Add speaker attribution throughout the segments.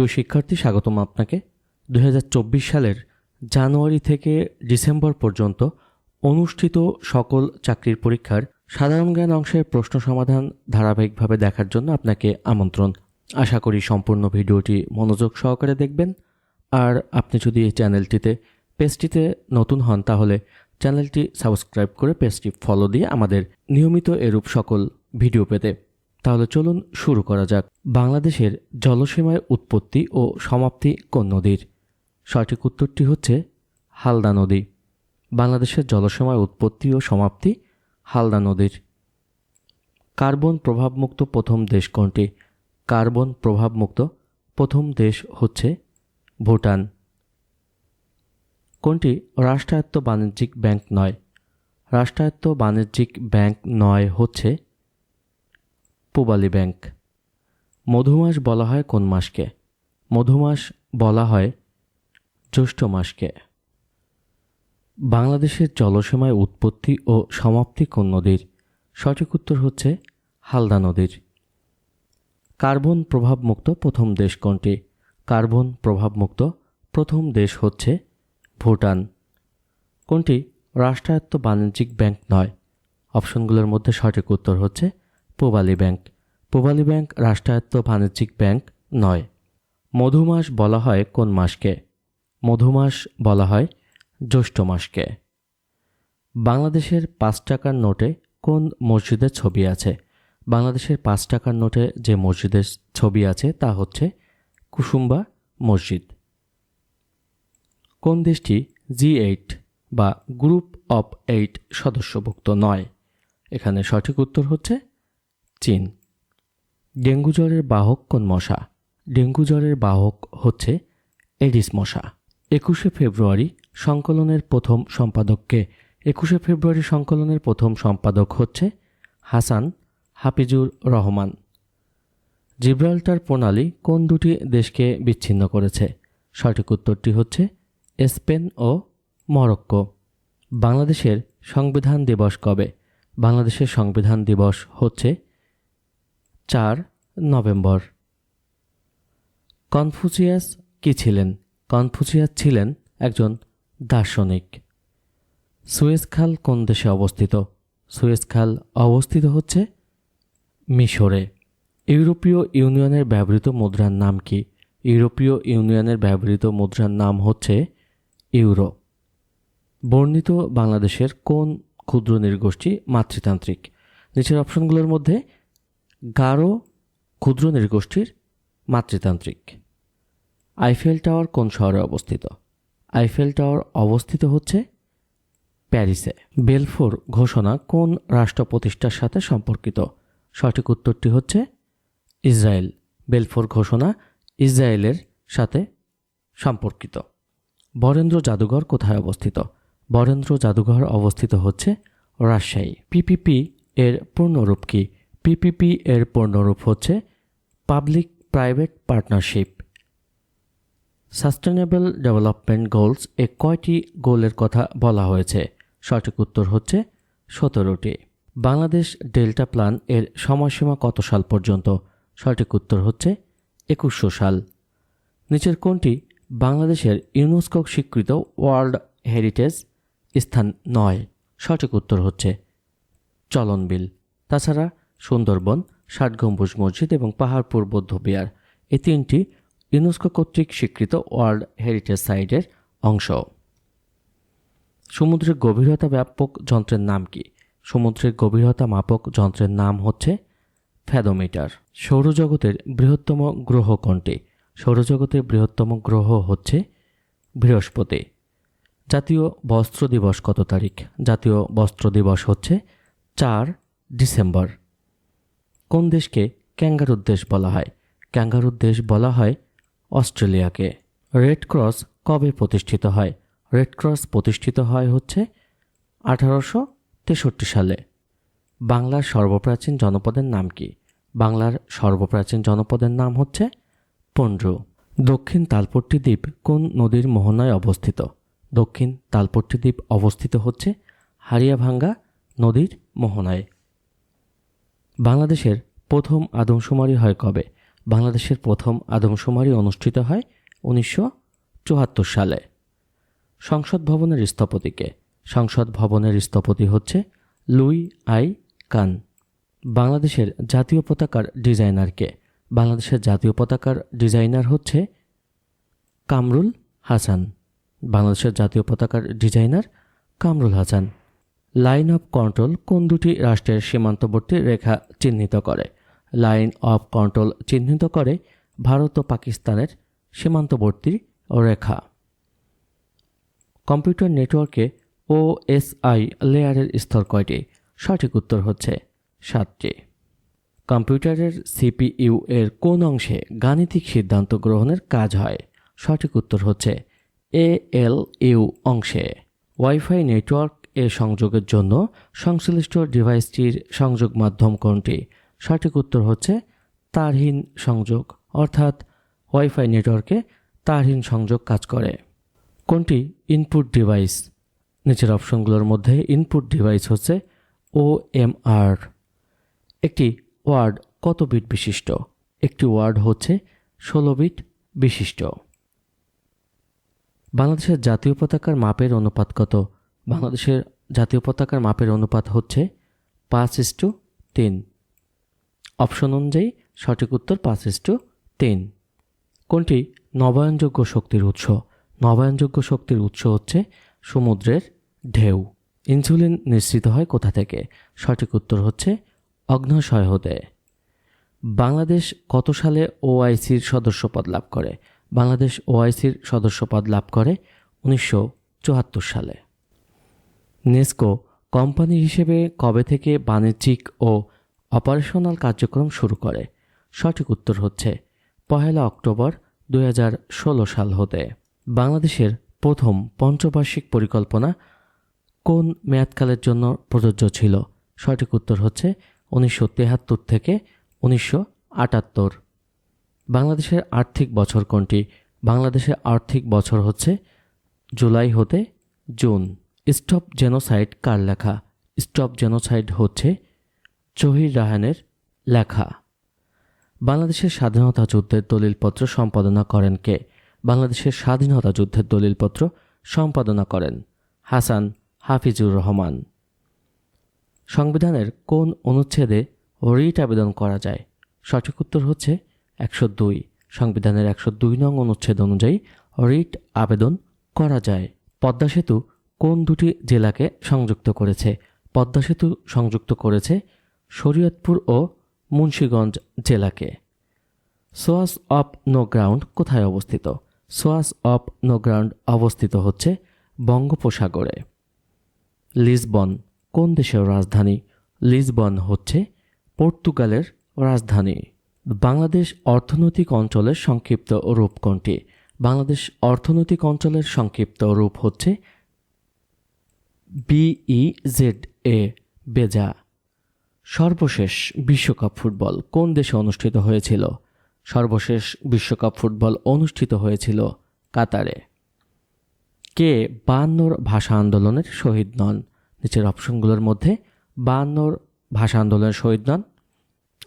Speaker 1: প্রিয় শিক্ষার্থী, স্বাগতম আপনাকে। দু হাজার চব্বিশ সালের জানুয়ারি থেকে ডিসেম্বর পর্যন্ত অনুষ্ঠিত সকল চাকরির পরীক্ষার সাধারণ জ্ঞান অংশের প্রশ্ন সমাধান ধারাবাহিকভাবে দেখার জন্য আপনাকে আমন্ত্রণ। আশা করি সম্পূর্ণ ভিডিওটি মনোযোগ সহকারে দেখবেন। আর আপনি যদি এই চ্যানেলটিতে, পেজটিতে নতুন হন, তাহলে চ্যানেলটি সাবস্ক্রাইব করে পেজটি ফলো দিয়ে আমাদের নিয়মিত এরূপ সকল ভিডিও পেতে তাহলে চলুন শুরু করা যাক বাংলাদেশের জলসীমায় উৎপত্তি ও সমাপ্তি কোন নদীর? সঠিক উত্তরটি হচ্ছে হালদা নদী। বাংলাদেশের জলসীমায় উৎপত্তি ও সমাপ্তি হালদা নদীর। কার্বন প্রভাবমুক্ত প্রথম দেশ কোনটি? কার্বন প্রভাবমুক্ত প্রথম দেশ হচ্ছে ভুটান। কোনটি রাষ্ট্রায়ত্ত বাণিজ্যিক ব্যাংক নয়? রাষ্ট্রায়ত্ত বাণিজ্যিক ব্যাংক নয় হচ্ছে পূবালী ব্যাংক। মধুমাস বলা হয় কোন মাসকে? মধুমাস বলা হয় জ্যৈষ্ঠ মাসকে। বাংলাদেশের জলসীমায় উৎপত্তি ও সমাপ্তি কোন নদীর? সঠিক উত্তর হচ্ছে হালদা নদীর। কার্বন প্রভাবমুক্ত প্রথম দেশ কোনটি? কার্বন প্রভাবমুক্ত প্রথম দেশ হচ্ছে ভুটান। কোনটি? রাষ্ট্রায়ত্ত বাণিজ্যিক ব্যাংক নয়। অপশনগুলোর মধ্যে সঠিক উত্তর হচ্ছে পূবালী ব্যাংক। পূবালী ব্যাংক রাষ্ট্রায়ত্ত বাণিজ্যিক ব্যাংক নয়। মধুমাস বলা হয় কোন মাসকে? মধুমাস বলা হয় জ্যৈষ্ঠ মাসকে। বাংলাদেশের পাঁচ টাকার নোটে কোন মসজিদের ছবি আছে? বাংলাদেশের পাঁচ টাকার নোটে যে মসজিদের ছবি আছে তা হচ্ছে কুসুম্বা মসজিদ। কোন দেশটি জি এইট বা গ্রুপ অফ এইট সদস্যভুক্ত নয়? এখানে সঠিক উত্তর হচ্ছে চীন। ডেঙ্গু জ্বরের বাহক কোন মশা? ডেঙ্গু জ্বরের বাহক হচ্ছে এডিস মশা। একুশে ফেব্রুয়ারি সংকলনের প্রথম সম্পাদককে। একুশে ফেব্রুয়ারি সংকলনের প্রথম সম্পাদক হচ্ছে হাসান হাফিজুর রহমান। জিব্রাল্টার প্রণালী কোন দুটি দেশকে বিচ্ছিন্ন করেছে? সঠিক উত্তরটি হচ্ছে স্পেন ও মরক্কো। বাংলাদেশের সংবিধান দিবস কবে? বাংলাদেশের সংবিধান দিবস হচ্ছে চার নভেম্বর। কনফুসিয়াস কি ছিলেন? কনফুসিয়াস ছিলেন একজন দার্শনিক। সুয়েজ খাল কোন দেশে অবস্থিত? সুয়েজ খাল অবস্থিত হচ্ছে মিশরে। ইউরোপীয় ইউনিয়নের ব্যবহৃত মুদ্রার নাম কি? ইউরোপীয় ইউনিয়নের ব্যবহৃত মুদ্রার নাম হচ্ছে ইউরো। বর্ণিত বাংলাদেশের কোন ক্ষুদ্র নির্গোষ্ঠী মাতৃতান্ত্রিক? নিচের অপশনগুলোর মধ্যে গারো ক্ষুদ্র নৃগোষ্ঠীর মাতৃতান্ত্রিক। আইফেল টাওয়ার কোন শহরে অবস্থিত? আইফেল টাওয়ার অবস্থিত হচ্ছে প্যারিসে। বেলফোর ঘোষণা কোন রাষ্ট্র প্রতিষ্ঠার সাথে সম্পর্কিত? সঠিক উত্তরটি হচ্ছে ইসরায়েল। বেলফোর ঘোষণা ইসরায়েলের সাথে সম্পর্কিত। বরেন্দ্র জাদুঘর কোথায় অবস্থিত? বরেন্দ্র জাদুঘর অবস্থিত হচ্ছে রাজশাহী। পিপিপি এর পূর্ণরূপ কি? পিপিপি এর পূর্ণরূপ হচ্ছে public private partnership sustainable development goals এ কয়টি গোলের কথা বলা হয়েছে? সঠিক উত্তর হচ্ছে সতেরোটি। বাংলাদেশ ডেল্টা প্ল্যান এর সময়সীমা কত সাল পর্যন্ত? সঠিক উত্তর হচ্ছে একুশশো সাল। নিচের কোনটি? বাংলাদেশের ইউনেস্কো স্বীকৃত ওয়ার্ল্ড হেরিটেজ স্থান নয়। সঠিক উত্তর হচ্ছে চলনবিল তাছাড়া সুন্দরবন, ষাট গম্বুজ মসজিদ এবং পাহাড়পুর বৌদ্ধ বিহার। এই তিনটি ইউনেস্কো কর্তৃক স্বীকৃত ওয়ার্ল্ড হেরিটেজ সাইটের অংশ। সমুদ্রের গভীরতা ব্যাপক যন্ত্রের নাম কি? সমুদ্রের গভীরতা মাপক যন্ত্রের নাম হচ্ছে ফ্যাদোমিটার। সৌরজগতের বৃহত্তম গ্রহ কোনটি? সৌরজগতের বৃহত্তম গ্রহ হচ্ছে বৃহস্পতি। জাতীয় বস্ত্র দিবস কত তারিখ? জাতীয় বস্ত্র দিবস হচ্ছে চার ডিসেম্বর। কোন দেশকে ক্যাঙ্গারুর দেশ বলা হয়? ক্যাঙ্গারুর দেশ বলা হয় অস্ট্রেলিয়াকে। রেড ক্রস কবে প্রতিষ্ঠিত হয়? রেড ক্রস প্রতিষ্ঠিত হয় হচ্ছে আঠারোশো তেষট্টি সালে। বাংলার সর্বপ্রাচীন জনপদের নাম কি? বাংলার সর্বপ্রাচীন জনপদের নাম হচ্ছে পন্ড্রু। দক্ষিণ তালপট্টি দ্বীপ কোন নদীর মোহনায় অবস্থিত? দক্ষিণ তালপট্টি দ্বীপ অবস্থিত হচ্ছে হারিয়াভাঙ্গা নদীর মোহনায়। বাংলাদেশের প্রথম আদমশুমারি হয় কবে? বাংলাদেশের প্রথম আদমশুমারি অনুষ্ঠিত হয় উনিশশো চুয়াত্তর সালে। সংসদ ভবনের স্থপতিকে। সংসদ ভবনের স্থপতি হচ্ছে লুই আই কান। বাংলাদেশের জাতীয় পতাকার ডিজাইনারকে। বাংলাদেশের জাতীয় পতাকার ডিজাইনার হচ্ছে কামরুল হাসান। বাংলাদেশের জাতীয় পতাকার designer Kamrul Hasan. Line of control কোন দুটি রাষ্ট্রের সীমান্তবর্তী রেখা চিহ্নিত করে? লাইন অফ কন্ট্রোল চিহ্নিত করে ভারত ও পাকিস্তানের সীমান্তবর্তী রেখা। কম্পিউটার নেটওয়ার্কে ওএসআই লেয়ারের স্তর কয়টি? সঠিক উত্তর হচ্ছে সাতটি। কম্পিউটারের সিপিইউ এর কোন অংশে গাণিতিক সিদ্ধান্ত গ্রহণের কাজ হয়? সঠিক উত্তর হচ্ছে এ এল ইউ অংশে। ওয়াইফাই নেটওয়ার্ক এ সংযোগের জন্য সংশ্লিষ্ট ডিভাইসটির সংযোগ মাধ্যম কোনটি? সঠিক উত্তর হচ্ছে তারহীন সংযোগ, অর্থাৎ ওয়াইফাই নেটওয়ার্কে তারহীন সংযোগ কাজ করে। কোনটি? Input device. নিচের অপশনগুলোর মধ্যে ইনপুট ডিভাইস হচ্ছে ও এম আর একটি ওয়ার্ড কত বিট বিশিষ্ট? একটি ওয়ার্ড হচ্ছে ষোলো বিট বিশিষ্ট। বাংলাদেশের জাতীয় পতাকার মাপের অনুপাত কত? বাংলাদেশের জাতীয় পতাকার মাপের অনুপাত হচ্ছে পাঁচ ইস্টু তিন। অপশন অনুযায়ী সঠিক উত্তর পাঁচ ইস্টু তিন। কোনটি নবায়নযোগ্য শক্তির উৎস? নবায়নযোগ্য শক্তির উৎস হচ্ছে সমুদ্রের ঢেউ। ইনসুলিন নিঃসৃত হয় কোথা থেকে? সঠিক উত্তর হচ্ছে অগ্নাশয় হতে বাংলাদেশ কত সালে ওআইসির সদস্যপদ লাভ করে? বাংলাদেশ ওআইসির সদস্যপদ লাভ করে উনিশশো চুয়াত্তর সালে। নেস্কো কোম্পানি হিসেবে কবে থেকে বাণিজ্যিক ও অপারেশনাল কার্যক্রম শুরু করে? সঠিক উত্তর হচ্ছে পহেলা অক্টোবর দু হাজার ষোলো সাল হতে। বাংলাদেশের প্রথম পঞ্চবার্ষিক পরিকল্পনা কোন মেয়াদকালের জন্য প্রযোজ্য ছিল? সঠিক উত্তর হচ্ছে উনিশশো তেহাত্তর থেকে উনিশশো আটাত্তর। বাংলাদেশের আর্থিক বছর কোনটি? বাংলাদেশের আর্থিক বছর হচ্ছে জুলাই হতে জুন। স্টপ জেনোসাইড কার লেখা? স্টপ জেনোসাইড হচ্ছে জহির রাহানের লেখা। বাংলাদেশের স্বাধীনতা যুদ্ধের দলিলপত্র সম্পাদনা করেন কে? বাংলাদেশের স্বাধীনতা যুদ্ধের দলিলপত্র সম্পাদনা করেন হাসান হাফিজুর রহমান। সংবিধানের কোন অনুচ্ছেদে রিট আবেদন করা যায়? সঠিক উত্তর হচ্ছে একশো দুই। সংবিধানের একশো দুই নং অনুচ্ছেদ অনুযায়ী রিট আবেদন করা যায়। পদ্মা সেতু কোন দুটি জেলাকে সংযুক্ত করেছে? পদ্মা সেতু সংযুক্ত করেছে শরীয়তপুর ও মুন্সীগঞ্জ জেলাকে। সোয়াস অফ নো গ্রাউন্ড কোথায় অবস্থিত? সোয়াস অফ নো গ্রাউন্ড অবস্থিত হচ্ছে বঙ্গোপসাগরে। লিসবন, কোন দেশের রাজধানী? লিসবন হচ্ছে পর্তুগালের রাজধানী। বাংলাদেশ অর্থনৈতিক অঞ্চলের সংক্ষিপ্ত রূপ কোনটি বাংলাদেশ অর্থনৈতিক অঞ্চলের সংক্ষিপ্ত রূপ হচ্ছে বিইজেড এ বেজা। সর্বশেষ বিশ্বকাপ ফুটবল কোন দেশে অনুষ্ঠিত হয়েছিল? সর্বশেষ বিশ্বকাপ ফুটবল অনুষ্ঠিত হয়েছিল কাতারে। কে বায়ান্নর ভাষা আন্দোলনের শহীদ নন? নিচের অপশনগুলোর মধ্যে বায়ান্নর ভাষা আন্দোলনের শহীদ নন।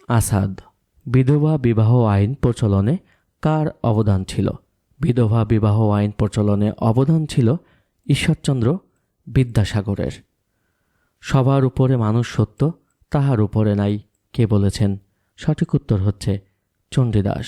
Speaker 1: আসাদ, বিধবা বিবাহ আইন প্রচলনে কার অবদান ছিল? বিধবা বিবাহ আইন প্রচলনে অবদান ছিল ঈশ্বরচন্দ্র বিদ্যাসাগরের। সবার উপরে মানুষ সত্য তাহার উপরে নাই। কে বলেছেন? সঠিক উত্তর হচ্ছে চণ্ডীদাস।